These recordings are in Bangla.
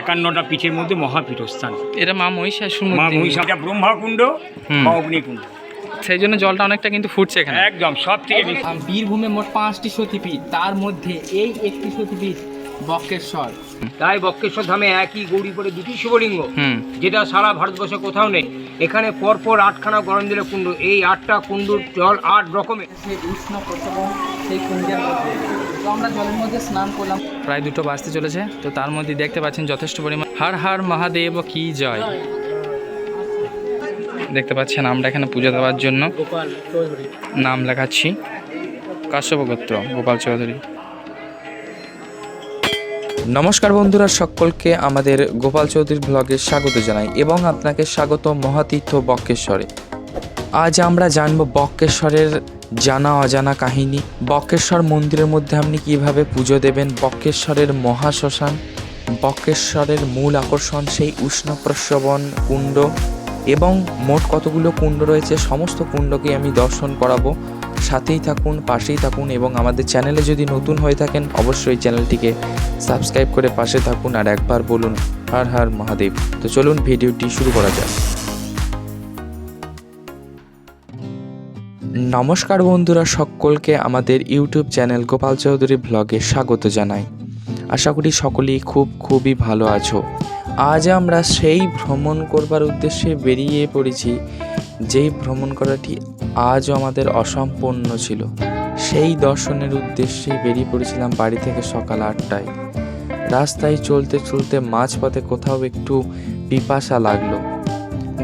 একান্নটা পিঠের মধ্যে মহাপীঠস্থান। এটা মা মহিষাসুর মা মহিষা এটা ব্রহ্মাকুণ্ড হুম। বা অগ্নিকুণ্ড। সেই জন্য জলটা অনেকটা কিন্তু ফুটছে এখানে। একদম সব থেকে বীরভূমে মোট পাঁচটি সতীপীঠ তার মধ্যে এই একটি সতীপীঠ বক্রেশ্বর তাই বক্রেশ্বর ধামে একই গৌরী করে দুটি শিবলিঙ্গ হুম। যেটা সারা ভারতবর্ষে কোথাও নেই। এখানে পরপর আটখানা গরম দিলে কুণ্ড এই আটটা কুণ্ডুর জল আট রকমের। সেই উষ্ণ প্রসবন সেই কুণ্ডের মধ্যে। তো আমরা জলের মধ্যে স্নান করলাম। প্রায় দুটো বাজতে চলেছে তো তার মধ্যে দেখতে পাচ্ছেন যথেষ্ট পরিমাণ হার হার মহাদেব কি জয়। দেখতে পাচ্ছেন আমরা এখানে পুজো দেওয়ার জন্য নাম লেখাচ্ছি কাশ্যপ গোত্র গোপাল চৌধুরী। নমস্কার বন্ধুরা সকলকে আমাদের গোপাল চৌধুরী ব্লগে স্বাগত জানাই এবং আপনাকে স্বাগত মহাতীর্থ বক্রেশ্বরে আজ আমরা জানব বক্রেশ্বরের জানা অজানা কাহিনী। বক্রেশ্বর মন্দিরের মধ্যে আপনি কীভাবে পুজো দেবেন? বক্রেশ্বরের মহাশ্মশান, বক্রেশ্বরের মূল আকর্ষণ সেই উষ্ণ প্রস্রবণ কুণ্ড এবং মোট কতগুলো কুণ্ড রয়েছে, সমস্ত কুণ্ডকে আমি দর্শন করাবো। সাথেই থাকুন, পাশেই থাকুন এবং আমাদের চ্যানেলে যদি নতুন হয়ে থাকেন, অবশ্যই চ্যানেলটিকে সাবস্ক্রাইব করে পাশে থাকুন আর একবার বলুন, হর হর মহাদেব। তো চলুন, ভিডিওটি শুরু করা যাক। নমস্কার বন্ধুরা, সকলকে আমাদের ইউটিউব চ্যানেল গোপাল চৌধুরী ব্লগে স্বাগত জানাই। আশা করি সকলেই খুব খুবই ভালো আছো। আজ আমরা সেই ভ্রমণ করবার উদ্দেশ্যে বেরিয়ে পড়েছি, যেই ভ্রমণ করাটি আজও আমাদের অসম্পূর্ণ ছিল। সেই দর্শনের উদ্দেশ্যে বেরিয়ে পড়েছিলাম বাড়ি থেকে সকাল আটটায়। রাস্তায় চলতে চলতে মাঝপথে কোথাও একটু পিপাসা লাগল।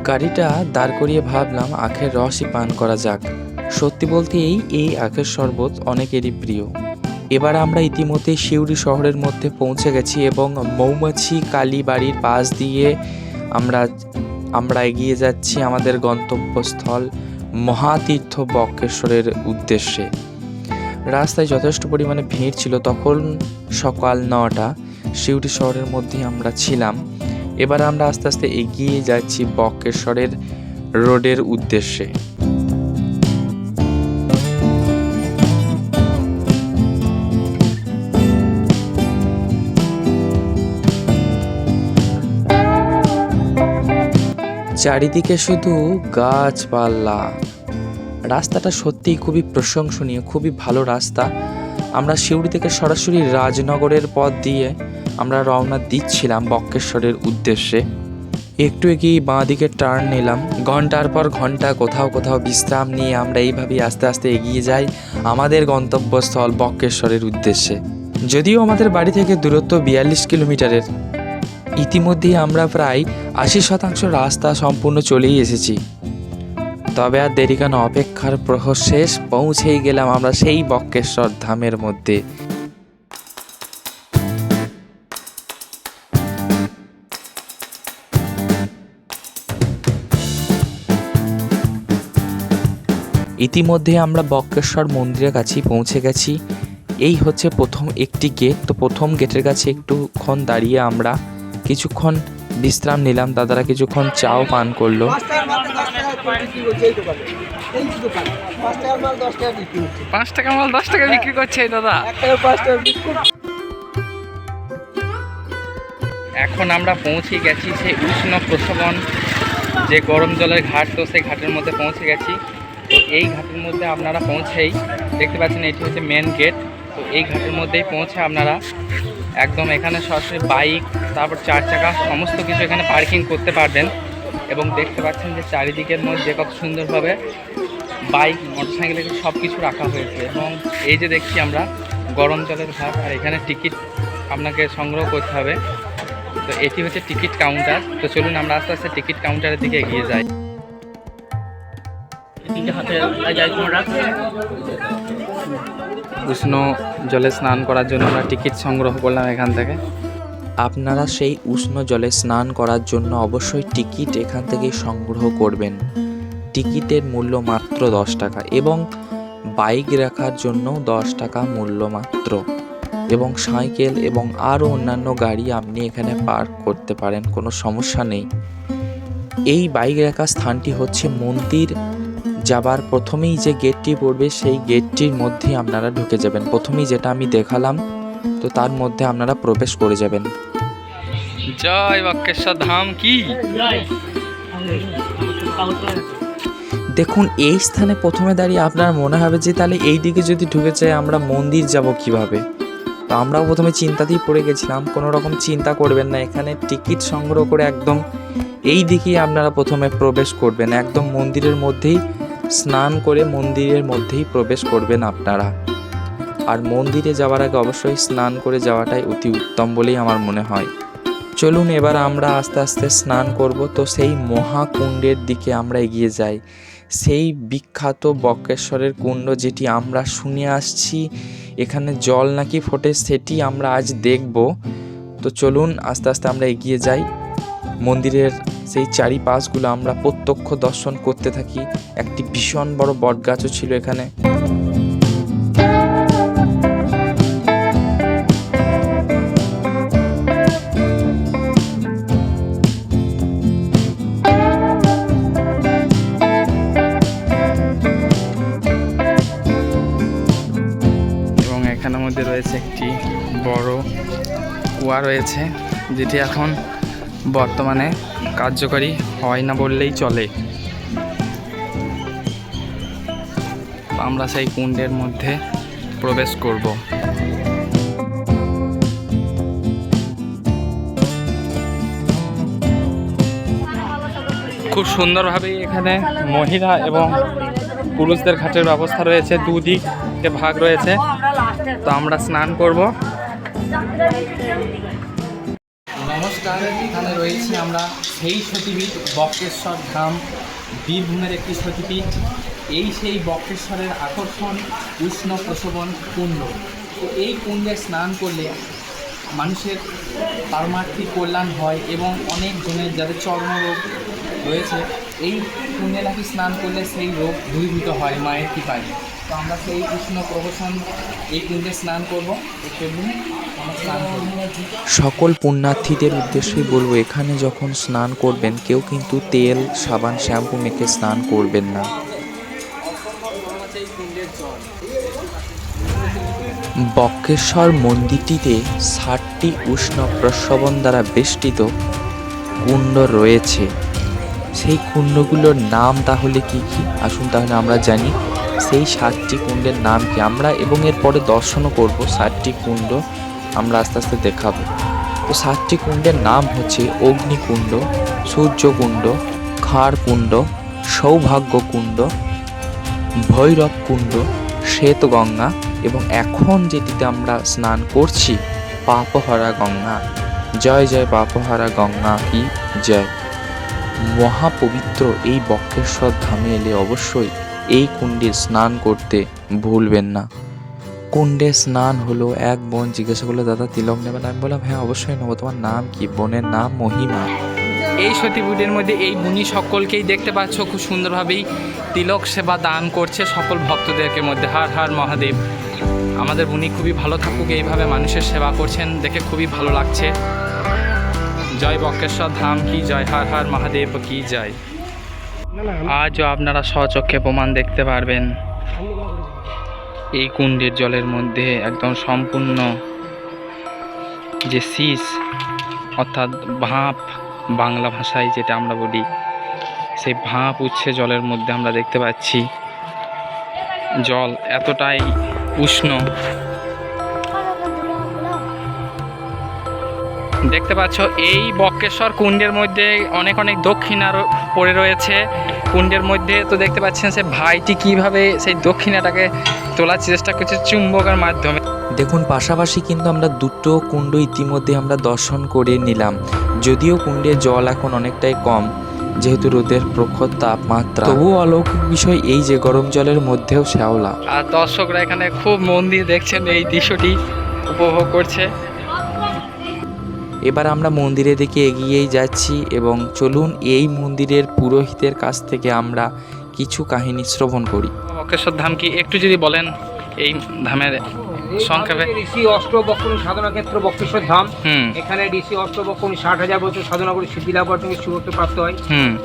গাড়িটা দাঁড় করিয়ে ভাবলাম, আখের রসই পান করা যাক। সত্যি বলতে এই এই আখের শরবত অনেকেরই প্রিয়। এবার আমরা ইতিমধ্যে সিউড়ি শহরের মধ্যে পৌঁছে গেছি এবং মৌমাছি কালী বাড়ির পাশ দিয়ে আমরা আমরা এগিয়ে যাচ্ছি আমাদের গন্তব্যস্থল মহাতীর্থ বক্রেশ্বরের উদ্দেশ্যে। রাস্তায় যথেষ্ট পরিমাণে ভিড় ছিল তখন সকাল নটা, সিউড়ি শহরের মধ্যে আমরা ছিলাম। এবার আমরা আস্তে আস্তে এগিয়ে যাচ্ছি বক্রেশ্বরের রোডের উদ্দেশ্যে। চারিদিকে শুধু গাছপালা। রাস্তাটা সত্যিই খুবই প্রশংসনীয়, খুবই ভালো রাস্তা। আমরা সিউড়ি থেকে সরাসরি রাজনগরের পথ দিয়ে আমরা রওনা দিচ্ছিলাম বক্রেশ্বরের উদ্দেশ্যে। একটু এগিয়ে বাঁ দিকে টার্ন নিলাম। ঘণ্টার পর ঘণ্টা কোথাও কোথাও বিশ্রাম নিয়ে আমরা এইভাবেই আস্তে আস্তে এগিয়ে যাই আমাদের গন্তব্যস্থল বক্রেশ্বরের উদ্দেশ্যে। যদিও আমাদের বাড়ি থেকে দূরত্ব বিয়াল্লিশ কিলোমিটারের ইতিমধ্যেই আমরা প্রায় আশি শতাংশ রাস্তা সম্পূর্ণ চলেই এসেছি। তবে আর দেরি কেন, অপেক্ষার প্রহর শেষ, পৌঁছেই গেলাম আমরা সেই বক্রেশ্বর ধামের মধ্যে। ইতিমধ্যে আমরা বক্রেশ্বর মন্দিরের কাছেই পৌঁছে গেছি। এই হচ্ছে প্রথম একটি গেট তো প্রথম গেটের কাছে একটুক্ষণ দাঁড়িয়ে আমরা কিছুক্ষণ বিশ্রাম নিলাম, দাদারা কিছুক্ষণ চাও পান করল। পাঁচ টাকা দশ টাকা বিক্রি করছে দাদা। এখন আমরা পৌঁছে গেছি সেই উষ্ণ প্রসবন, যে গরম জলের ঘাট, তো সেই ঘাটের মধ্যে পৌঁছে গেছি। তো এই ঘাটের মধ্যে আপনারা পৌঁছেই দেখতে পাচ্ছেন, এটি হচ্ছে মেন গেট তো এই ঘাটের মধ্যেই পৌঁছে আপনারা একদম এখানে সরাসরি বাইক, তারপর চার চাকা, সমস্ত কিছু এখানে পার্কিং করতে পারবেন। এবং দেখতে পাচ্ছেন যে চারিদিকের মধ্যে কত সুন্দরভাবে বাইক, মোটরসাইকেল সব কিছু রাখা হয়েছে। এবং এই যে দেখছি আমরা, গরম জলের ঘাট আর এখানে টিকিট আপনাকে সংগ্রহ করতে হবে। তো এটি হচ্ছে টিকিট কাউন্টার। তো চলুন আমরা আস্তে আস্তে টিকিট কাউন্টারের দিকে এগিয়ে যাই। উষ্ণ জলে স্নান করার জন্য আমরা টিকিট সংগ্রহ করলাম এখান থেকে। আপনারা সেই উষ্ণ জলে স্নান করার জন্য অবশ্যই টিকিট এখান থেকেই সংগ্রহ করবেন। টিকিটের মূল্য মাত্র দশ টাকা এবং বাইক রাখার জন্য দশ টাকা মূল্য মাত্র এবং সাইকেল এবং আরও অন্যান্য গাড়ি আপনি এখানে পার্ক করতে পারেন, কোনো সমস্যা নেই। এই বাইক রাখার স্থানটি হচ্ছে মন্দির যাবার প্রথমেই যে গেটটি পড়বে সেই গেটটির মধ্যে আপনারা ঢুকে যাবেন। প্রথমেই যেটা আমি দেখালাম তো তার মধ্যে আপনারা প্রবেশ করে যাবেন। জয় ধাম কি? দেখুন এই স্থানে প্রথমে দাঁড়িয়ে আপনার মনে হবে যে তাহলে এই দিকে যদি ঢুকে যায় আমরা মন্দির যাব কীভাবে? তো আমরাও প্রথমে চিন্তাতেই পড়ে গেছিলাম কোনো রকম চিন্তা করবেন না এখানে টিকিট সংগ্রহ করে একদম এই দিকেই আপনারা প্রথমে প্রবেশ করবেন একদম মন্দিরের মধ্যেই। স্নান করে মন্দিরের মধ্যেই প্রবেশ করবেন আপনারা। আর মন্দিরে যাওয়ার আগে অবশ্যই স্নান করে যাওয়াটাই অতি উত্তম বলেই আমার মনে হয়। চলুন এবার আমরা আস্তে আস্তে স্নান করব। তো সেই মহাকুণ্ডের দিকে আমরা এগিয়ে যাই। সেই বিখ্যাত বক্রেশ্বরের কুণ্ড যেটি আমরা শুনে আসছি, এখানে জল নাকি ফোটে সেটি আমরা আজ দেখব। তো চলুন আস্তে আস্তে আমরা এগিয়ে যাই। মন্দিরের সেই চারিপাশগুলো আমরা প্রত্যক্ষ দর্শন করতে থাকি। একটি ভীষণ বড় বটগাছও ছিল এখানে। মধ্যে রয়েছে একটি বড় কুয়া রয়েছে, যেটি এখন বর্তমানে কার্যকরী হয় না বললেই চলে। আমরা সেই কুণ্ডের মধ্যে প্রবেশ করব। খুব সুন্দরভাবেই এখানে মহিলা এবং পুরুষদের ঘাটের ব্যবস্থা রয়েছে, দুদিকে ভাগ রয়েছে। তো আমরা স্নান করব। নমস্কার এখানে রয়েছি আমরা সেই সতীপীঠ, বক্রেশ্বর ধাম, বীরভূমের একটি সতীপীঠ। এই সেই বক্রেশ্বরের আকর্ষণ, উষ্ণ প্রসবন কুণ্ড তো এই কুণ্ডে স্নান করলে মানুষের পারমার্থিক কল্যাণ হয় এবং অনেক জনের যাদের চর্মরোগ রয়েছে, এই কুণ্ডে নাকি স্নান করলে সেই রোগ দূরীভূত হয় মায়ের কৃপায়। তো আমরা সেই উষ্ণ প্রহসন এই কুণ্ডে স্নান করব সকল পুণ্যার্থীদের উদ্দেশ্যেই বলব, এখানে যখন স্নান করবেন, কেউ কিন্তু তেল, সাবান, শ্যাম্পু মেখে স্নান করবেন না। বক্রেশ্বর মন্দিরটিতে ষাটটি উষ্ণ প্রস্রবণ দ্বারা বেষ্টিত কুণ্ড রয়েছে। সেই কুণ্ডগুলোর নাম তাহলে কি কি? আসুন তাহলে আমরা জানি। সেই সাতটি কুণ্ডের নাম কি? আমরা এবং এরপরে দর্শনও করব। সাতটি কুণ্ড আমরা আস্তে আস্তে দেখাবো। তো সাতটি কুণ্ডের নাম হচ্ছে অগ্নিকুণ্ড, সূর্যকুণ্ড খাড়কুণ্ড সৌভাগ্য কুণ্ড ভৈরব কুণ্ড শ্বেতগঙ্গা এবং এখন যেটিতে আমরা স্নান করছি, পাপহরা গঙ্গা। জয় জয় পাপহারা গঙ্গা কি? জয়। মহাপবিত্র এই বক্রেশ্বর ধামে এলে অবশ্যই এই কুণ্ডে স্নান করতে ভুলবেন না। কুণ্ডে স্নান হলো এক বোন জিজ্ঞাসা করল, দাদা, তিলক নেবেন আমি বললাম হ্যাঁ অবশ্যই নেব। তোমার নাম কি? বোনের নাম মহিমা। এই সতীপীঠের মধ্যে এই মুনি সকলকেই দেখতে পাচ্ছ, খুব সুন্দরভাবেই তিলক সেবা দান করছে সকল ভক্তদেরকে মধ্যে। হার হার মহাদেব। আমাদের মুনি খুবই ভালো থাকুক, এইভাবে মানুষের সেবা করছেন, দেখে খুবই ভালো লাগছে। জয় বক্রেশ্বর ধাম কি জয়? হার হার মহাদেব কি জয়? আজও আপনারা স্বচক্ষে প্রমাণ দেখতে পারবেন। এই কুণ্ডের জলের মধ্যে একদম সম্পূর্ণ যে শীষ, অর্থাৎ ভাপ, বাংলা ভাষায় যেটা আমরা বলি, সেই ভাপ উঠছে জলের মধ্যে আমরা দেখতে পাচ্ছি। জল এতটাই উষ্ণ দেখতে পাচ্ছ এই বক্রেশ্বর কুণ্ডের মধ্যে অনেক অনেক দক্ষিণা পড়ে রয়েছে। কুণ্ডের মধ্যে তো দেখতে পাচ্ছেন সে ভাইটি কীভাবে সেই দক্ষিণাটাকে তোলার চেষ্টা করছে চুম্বকের মাধ্যমে। দেখুন পাশাপাশি কিন্তু আমরা দুটো কুণ্ড ইতিমধ্যে আমরা দর্শন করে নিলাম। যদিও কুণ্ডের জল এখন অনেকটাই কম যেহেতু রোদের প্রখর তাপমাত্রা। তবুও অলৌকিক বিষয় এই যে গরম জলের মধ্যেও শ্যাওলা। আর দর্শকরা এখানে খুব মন দিয়ে দেখছেন এই দৃশ্যটি উপভোগ করছে। এবার আমরা মন্দিরের দিকে এগিয়েই যাচ্ছি এবং চলুন এই মন্দিরের পুরোহিতের কাছ থেকে আমরা কিছু কাহিনী শ্রবণ করি। বক্রেশ্বর ধাম কি? একটু যদি বলেন এই ধামের সংক্ষেপে। ঋষি অষ্টবক্ষণী সাধনা ক্ষেত্র বক্রেশ্বর ধাম। এখানে ঋষি অষ্টবক্ষণী ষাট হাজার বছর সাধনা করে সিদ্ধি লাভ অর্জনের সুরত্ব প্রাপ্ত হয়।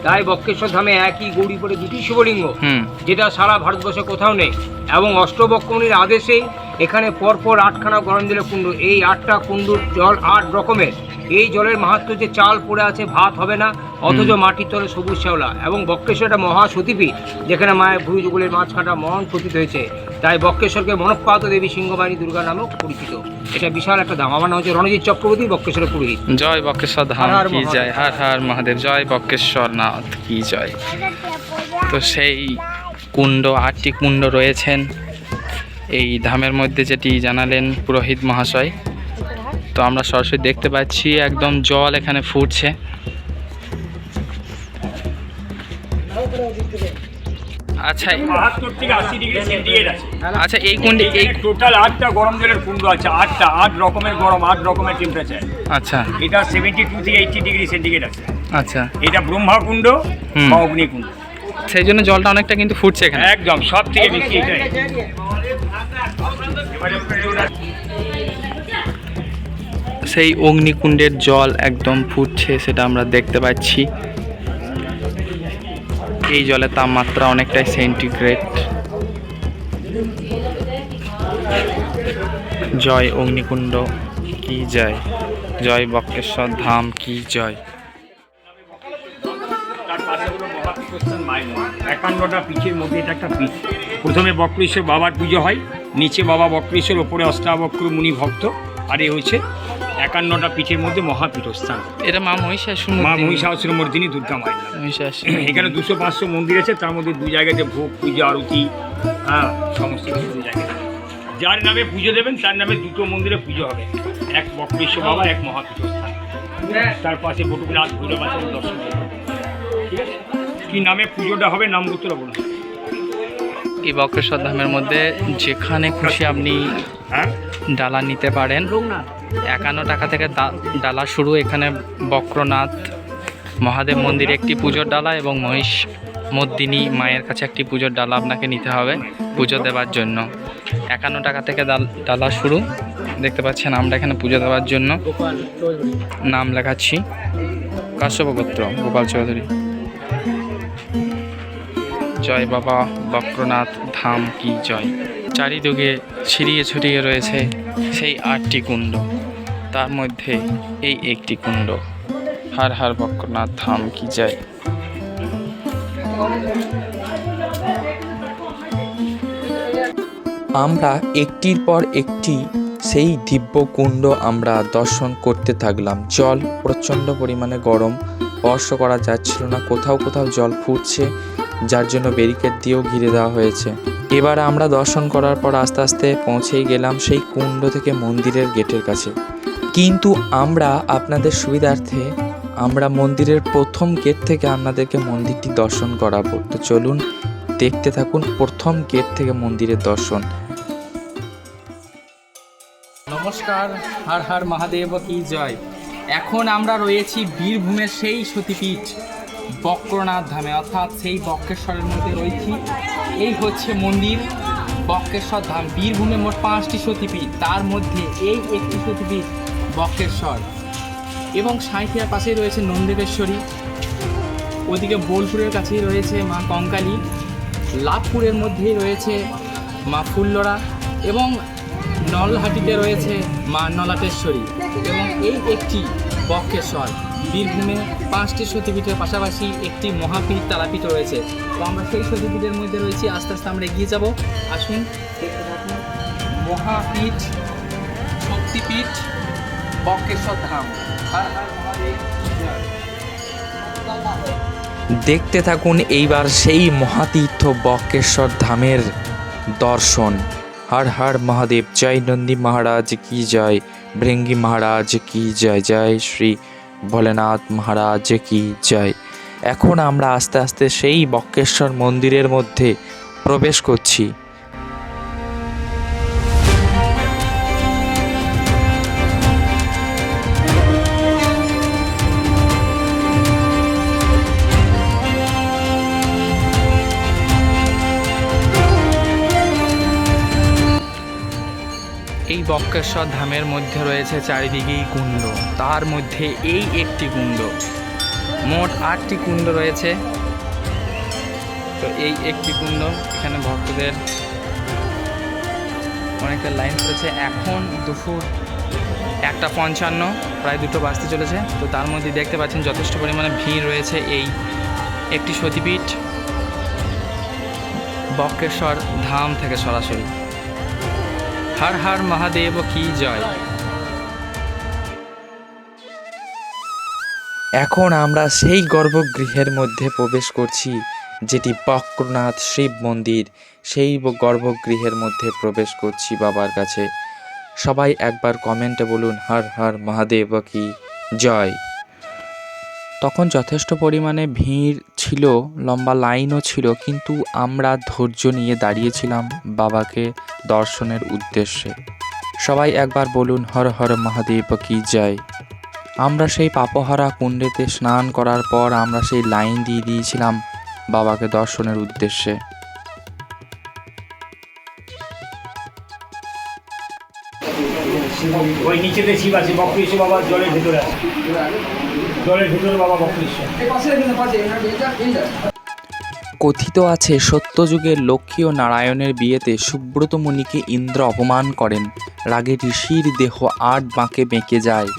তাই বক্রেশ্বর ধামে একই গৌরী পরে দুটি শিবলিঙ্গ। হুম। যেটা সারা ভারতবর্ষে কোথাও নেই। এবং অষ্টবক্ষণীর আদেশেই এখানে পরপর আটখানা গরম জলের কুণ্ড। এই আটটা কুণ্ডুর জল আট রকমের। এই জলের মাহাত্ম যে চাল পড়ে আছে ভাত হবে না অথচ মাটির তলে সবুজ শ্যাওলা। এবং বক্রেশ্বর একটা মহা সতীপীঠ যেখানে মায়ের ভুই যুগলের মাছ কাটা মহান সতীত হয়েছে। তাই বক্রেশ্বরকে মনপ্পাত দেবী সিংহবাহিনী দুর্গা নামেও পরিচিত। এটা বিশাল একটা দাম আমার নাম হচ্ছে রণজিৎ চক্রবর্তী বক্রেশ্বরের পুরোহিত। জয় বক্রেশ্বর ধাম কি জয়? হর হর মহাদেব জয় বক্রেশ্বর নাথ কি জয়? তো সেই কুণ্ড আটটি কুণ্ড রয়েছেন। এই ধামের মধ্যে যেটি জানালেন পুরোহিত মহাশয় তো আমরা সরাসরি দেখতে পাচ্ছি একদম জল এখানে ফুটছে। আচ্ছা বাহাত্তর থেকে আশি ডিগ্রি সেন্টিগ্রেড আছে। আচ্ছা এই কুণ্ডে এই টোটাল আটটা গরম জলের কুণ্ড আছে। আটটা আট রকমের গরম আট রকমের টেম্পারেচার আচ্ছা। এটা সেভেন্টি টু থেকে এইটটি ডিগ্রি সেন্টিগ্রেড আছে। আচ্ছা। এটা ব্রহ্মা কুণ্ড হুম। বা অগ্নিকুণ্ড। সেই জন্য জলটা অনেকটা কিন্তু ফুটছে এখানে। একদম সব থেকে বেশি এটাই সেই অগ্নিকুণ্ডের জল একদম ফুটছে, সেটা আমরা দেখতে পাচ্ছি। এই জলের তাপমাত্রা অনেকটাই সেন্টিগ্রেড। জয় অগ্নিকুণ্ড, কি জয়? জয় বক্রেশ্বর ধাম, কি জয়। একান্নটা পিঠের মধ্যে এটা একটা পিঠ। প্রথমে বক্রেশ্বর বাবার পুজো হয়, নিচে বাবা বক্রেশ্বর, ওপরে অষ্টাবক্র মুনি ভক্ত। আর এ হচ্ছে একান্নটা পিঠের মধ্যে মহাপীঠস্থান। এটা মা মহিষাসুর মা। মহিষাসুর মর্দিনী দুর্গা মায়ের মহিষাসুর এখানে দুশো পাঁচশো মন্দির আছে তার মধ্যে দু জায়গাতে ভোগ পূজা আরতি হ্যাঁ সমস্ত কিছু দু জায়গায় যার নামে পুজো দেবেন তার নামে দুটো মন্দিরে পুজো হবে। এক বক্রেশ্বর বাবা এক মহাপীঠস্থান। তার পাশে বটুকনাথ ভৈরব আছে দর্শন ঠিক আছে? কি নামে পুজোটা হবে নাম গোত্র বলুন। এই বক্রেশ্বর ধামের মধ্যে যেখানে খুশি আপনি হ্যাঁ? ডালা নিতে পারেন। একান্ন টাকা থেকে ডালা শুরু। এখানে বক্রনাথ মহাদেব মন্দিরে একটি পুজোর ডালা এবং মহিষ মদ্দিনী মায়ের কাছে একটি পুজোর ডালা আপনাকে নিতে হবে পুজো দেওয়ার জন্য। একান্ন টাকা থেকে ডাল- শুরু। দেখতে পাচ্ছেন আমরা এখানে পুজো দেওয়ার জন্য নাম লেখাচ্ছি কাশ্যপ গোত্র গোপাল চৌধুরী। জয় বাবা বক্রনাথ ধাম কি জয়। চারিদিকে ছিড়িয়ে ছড়িয়ে রয়েছে সেই আটটি কুণ্ড। তার মধ্যে এই একটি কুণ্ড। হার হার বক্রনাথ ধাম কি জয় আমরা একটির পর একটি সেই দিব্য কুণ্ড আমরা দর্শন করতে থাকলাম। জল প্রচণ্ড পরিমাণে গরম। স্পর্শ করা যাচ্ছিল না। কোথাও কোথাও জল ফুটছে। যার জন্য ব্যারিকেড দিয়েও ঘিরে দেওয়া হয়েছে। এবার আমরা দর্শন করার পর আস্তে আস্তে পৌঁছেই গেলাম সেই কুণ্ড থেকে মন্দিরের গেটের কাছে। কিন্তু আমরা আপনাদের সুবিধার্থে আমরা মন্দিরের প্রথম গেট থেকে আপনাদেরকে মন্দিরটি দর্শন করাবো। তো চলুন দেখতে থাকুন প্রথম গেট থেকে মন্দিরের দর্শন। নমস্কার, হর হর মহাদেব কি জয়। এখন আমরা রয়েছি বীরভূমের সেই সতীপীঠ। বক্রনাথ ধামে, অর্থাৎ সেই বক্রেশ্বরের মধ্যে রয়েছি। এই হচ্ছে মন্দির, বক্রেশ্বর ধাম। বীরভূমে মোট পাঁচটি সতীপীঠ, তার মধ্যে এই একটি সতীপীঠ বক্রেশ্বর। এবং সাঁইথিয়ার পাশেই রয়েছে নন্দেবেশ্বরী ওদিকে বোলপুরের কাছেই রয়েছে মা কঙ্কালী। লাভপুরের মধ্যেই রয়েছে মা ফুল্লরা। এবং নলহাটিতে রয়েছে মা নলাটেশ্বরী। এবং এই একটি বক্রেশ্বর। বীরভূমে পাঁচটি সতীপীঠের পাশাপাশি একটি মহাপীঠ তারাপীঠ রয়েছে। তো আমরা সেই সতীপীঠের মধ্যে রয়েছি। আস্তে আস্তে আমরা এগিয়ে যাব। আসুন মহাপীঠ, শক্তিপীঠ, বক্রেশ্বর ধাম। দেখতে থাকুন এইবার সেই মহাতীর্থ বক্রেশ্বর ধামের দর্শন। হর হর মহাদেব, জয় নন্দী মহারাজ, কি জয়। ভৃঙ্গি মহারাজ, কি জয়। জয় শ্রী ভোলেনাথ মহারাজ কি জয়। এখন আমরা আস্তে আস্তে সেই বক্রেশ্বর মন্দিরের মধ্যে প্রবেশ করছি। বক্রেশ্বর ধামের মধ্যে রয়েছে চারিদিকেই কুণ্ড। তার মধ্যে এই একটি কুণ্ড। মোট আটটি কুণ্ড রয়েছে। তো এই একটি কুণ্ড, এখানে ভক্তদের অনেকটা লাইন পড়েছে। এখন দুপুর একটা পঞ্চান্ন, প্রায় দুটো বাজতে চলেছে। তো তার মধ্যে দেখতে পাচ্ছেন যথেষ্ট পরিমাণে ভিড় রয়েছে এই একটি সতীপীঠ বক্রেশ্বর ধাম থেকে সরাসরি। হর হর মহাদেব কি জয়। এখন আমরা সেই গর্ভগৃহের মধ্যে প্রবেশ করছি, যেটি বক্রনাথ শিব মন্দির। সেই গর্ভগৃহের মধ্যে প্রবেশ করছি বাবার কাছে। সবাই একবার কমেন্টে বলুন, হর হর মহাদেব কি জয়। তখন যথেষ্ট পরিমাণে ভিড় ছিল, লম্বা লাইনও ছিল, কিন্তু আমরা ধৈর্য নিয়ে দাঁড়িয়েছিলাম বাবাকে দর্শনের উদ্দেশ্যে। সবাই একবার বলুন, হর হর মহাদেব কি জয়? আমরা সেই পাপহারা কুণ্ডেতে স্নান করার পর আমরা সেই লাইন দিয়ে দিয়েছিলাম বাবাকে দর্শনের উদ্দেশ্যে। ওই নিচেতে শিব আছে বক্রেশ্বর বাবা জলের ভেতরে আছে। জলের ভেতরে বাবা বক্রেশ্বর কথিত আছে সত্যযুগের লক্ষ্মী ও নারায়ণের বিয়েতে সুব্রত মুনিকে ইন্দ্র অপমান করেন। রাগে ঋষির দেহ আট বাঁকে বেঁকে যায়।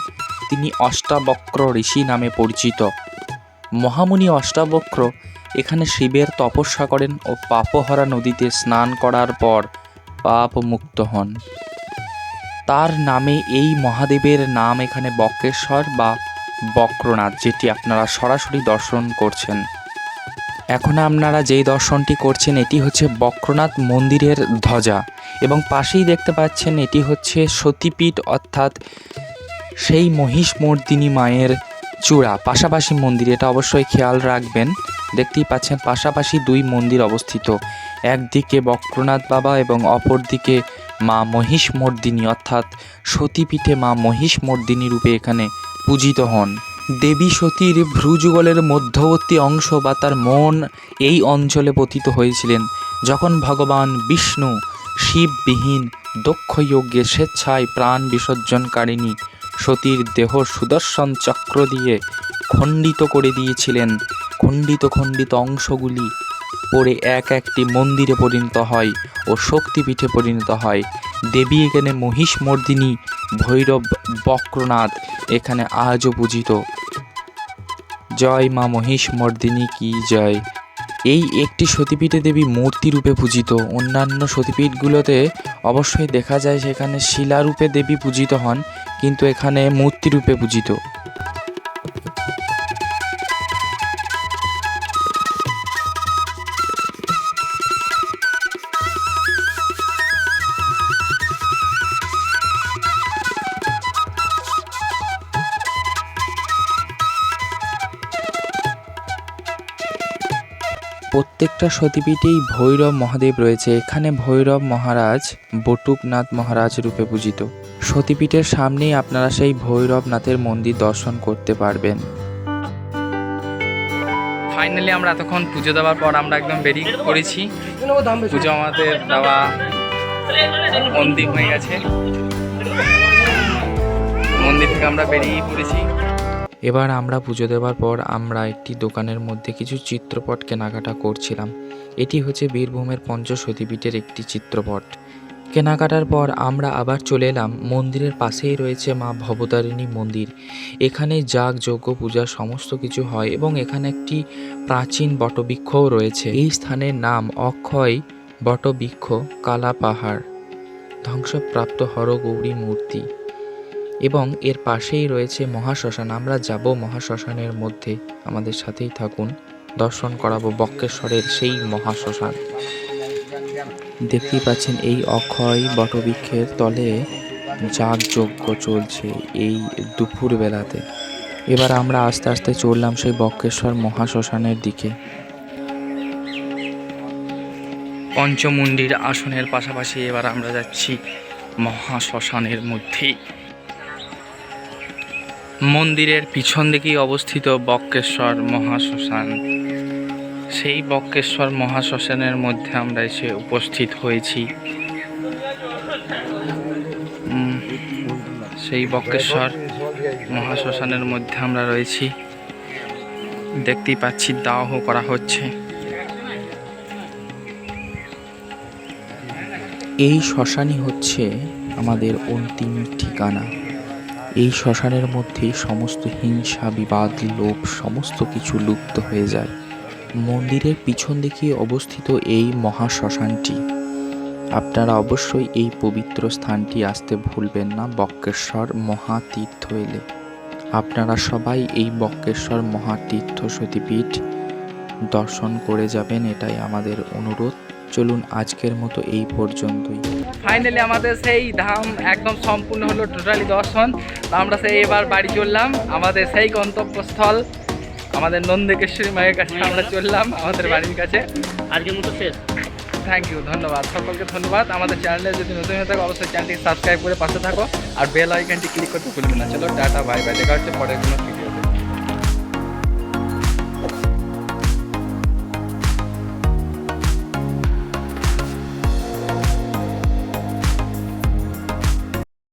তিনি অষ্টাবক্র ঋষি নামে পরিচিত। মহামুনি অষ্টাবক্র এখানে শিবের তপস্যা করেন ও পাপহরা নদীতে স্নান করার পর পাপ মুক্ত হন। তার নামে এই মহাদেবের নাম এখানে বক্রেশ্বর বা বক্রনাথ, যেটি আপনারা সরাসরি দর্শন করছেন। এখন আপনারা যেই দর্শনটি করছেন, এটি হচ্ছে বক্রনাথ মন্দিরের ধ্বজা এবং পাশেই দেখতে পাচ্ছেন এটি হচ্ছে সতীপীঠ অর্থাৎ সেই মহিষমর্দিনী মায়ের চূড়া, পাশাপাশি মন্দির। এটা অবশ্যই খেয়াল রাখবেন। দেখতেই পাচ্ছেন পাশাপাশি দুই মন্দির অবস্থিত। একদিকে বক্রনাথ বাবা এবং অপরদিকে মা মহিষমর্দিনী, অর্থাৎ সতীপীঠে মা মহিষমর্দিনী রূপে এখানে পূজিত হন। দেবী সতীর ভ্রুযুগলের মধ্যবর্তী অংশ বা তার মন এই অঞ্চলে পতিত হয়েছিলেন, যখন ভগবান বিষ্ণু শিববিহীন দক্ষ যজ্ঞে স্বেচ্ছায় প্রাণ বিসর্জনকারিণী সতীর দেহ সুদর্শন চক্র দিয়ে খণ্ডিত করে দিয়েছিলেন। খণ্ডিত খণ্ডিত অংশগুলি পরে এক একটি মন্দিরে পরিণত হয় ও শক্তিপীঠে পরিণত হয়। দেবী এখানে মহিষমর্দিনী ভৈরব বক্রনাথ এখানে আজও পূজিত। জয় মা মহিষমর্দিনী কি জয়। এই একটি সতীপীঠে দেবী মূর্তি রূপে পূজিত। অন্যান্য সতীপীঠগুলোতে অবশ্যই দেখা যায় সেখানে শিলারূপে দেবী পূজিত হন, কিন্তু এখানে মূর্তি রূপে পূজিত। প্রত্যেকটা সতীপীঠেই ভৈরব মহাদেব রয়েছে। এখানে ভৈরব মহারাজ, বটুকনাথ মহারাজ রূপে পূজিত। সতীপীঠের সামনেই আপনারা সেই ভৈরবনাথের মন্দির দর্শন করতে পারবেন। ফাইনালি আমরা এতক্ষণ পুজো দেওয়ার পর আমরা একদম বেরিয়ে পড়েছি পুজো আমাদের দেওয়া মন্দির হয়ে গেছে। মন্দির থেকে আমরা বেরিয়ে পড়েছি। এবার আমরা পুজো দেওয়ার পর আমরা একটি দোকানের মধ্যে কিছু চিত্রপট কেনাকাটা করছিলাম। এটি হচ্ছে বীরভূমের পঞ্চ সতীপীঠের একটি চিত্রপট। কেনাকাটার পর আমরা আবার চলে এলাম, মন্দিরের পাশেই রয়েছে মা ভবতারিণী মন্দির। এখানে যাগ, যজ্ঞ, পূজা সমস্ত কিছু হয় এবং এখানে একটি প্রাচীন বটবৃক্ষও রয়েছে। এই স্থানের নাম অক্ষয় বটবৃক্ষ কালা পাহাড় ধ্বংসপ্রাপ্ত হরগৌরী মূর্তি। এবং এর পাশেই রয়েছে মহাশ্মশান। আমরা যাব মহাশ্মশানের মধ্যে। আমাদের সাথেই থাকুন। দর্শন করাবো বক্রেশ্বরের সেই মহাশ্মশান। দেখতেই পাচ্ছেন এই অক্ষয় বটবৃক্ষের তলে যাগযজ্ঞ চলছে এই দুপুর বেলাতে এবার আমরা আস্তে আস্তে চললাম সেই বক্রেশ্বর মহাশ্মশানের দিকে। পঞ্চমুণ্ডির আসনের পাশাপাশি এবার আমরা যাচ্ছি মহাশ্মশানের মধ্যে মন্দিরের পিছন দিকেই অবস্থিত বক্রেশ্বর মহাশ্মশান। সেই বক্রেশ্বর মহাশ্মশানের মধ্যে আমরা এসে উপস্থিত হয়েছি। সেই বক্রেশ্বর মহাশ্মশানের মধ্যে আমরা রয়েছি। দেখতেই পাচ্ছি দাহ করা হচ্ছে। এই শ্মশানই হচ্ছে আমাদের অন্তিম ঠিকানা। এই শ্মশানের মধ্যে সমস্ত হিংসা, বিবাদ, লোভ সমস্ত কিছু লুপ্ত হয়ে যায়। মন্দিরের পিছন দিকে অবস্থিত এই মহা শ্মশানটি আপনারা অবশ্যই এই পবিত্র স্থানটি আসতে ভুলবেন না, বক্রেশ্বর মহাতীর্থ এলে। আপনারা সবাই এই বক্রেশ্বর মহাতীর্থ সতীপীঠ দর্শন করে যাবেন, এটাই আমাদের অনুরোধ। চলুন আজকের মতো এই পর্যন্তই। ফাইনালি আমাদের সেই ধাম একদম সম্পূর্ণ হলো টোটালি দর্শন। তো আমরা সেই এবার বাড়ি চললাম। আমাদের সেই গন্তব্যস্থল আমাদের নন্দেকেশ্বরী মায়ের কাছে আমরা চললাম আমাদের বাড়ির কাছে। আজকের মতো শেষ। থ্যাংক ইউ ধন্যবাদ। সকলকে ধন্যবাদ। আমাদের চ্যানেলে যদি নতুন হয়ে থাকো অবশ্যই চ্যানেলটি সাবস্ক্রাইব করে পাশে থাকো। আর বেল আইকনটি ক্লিক করতে ভুলবে না। চলো টাটা বাই বাই দেখা হচ্ছে পরের কোনো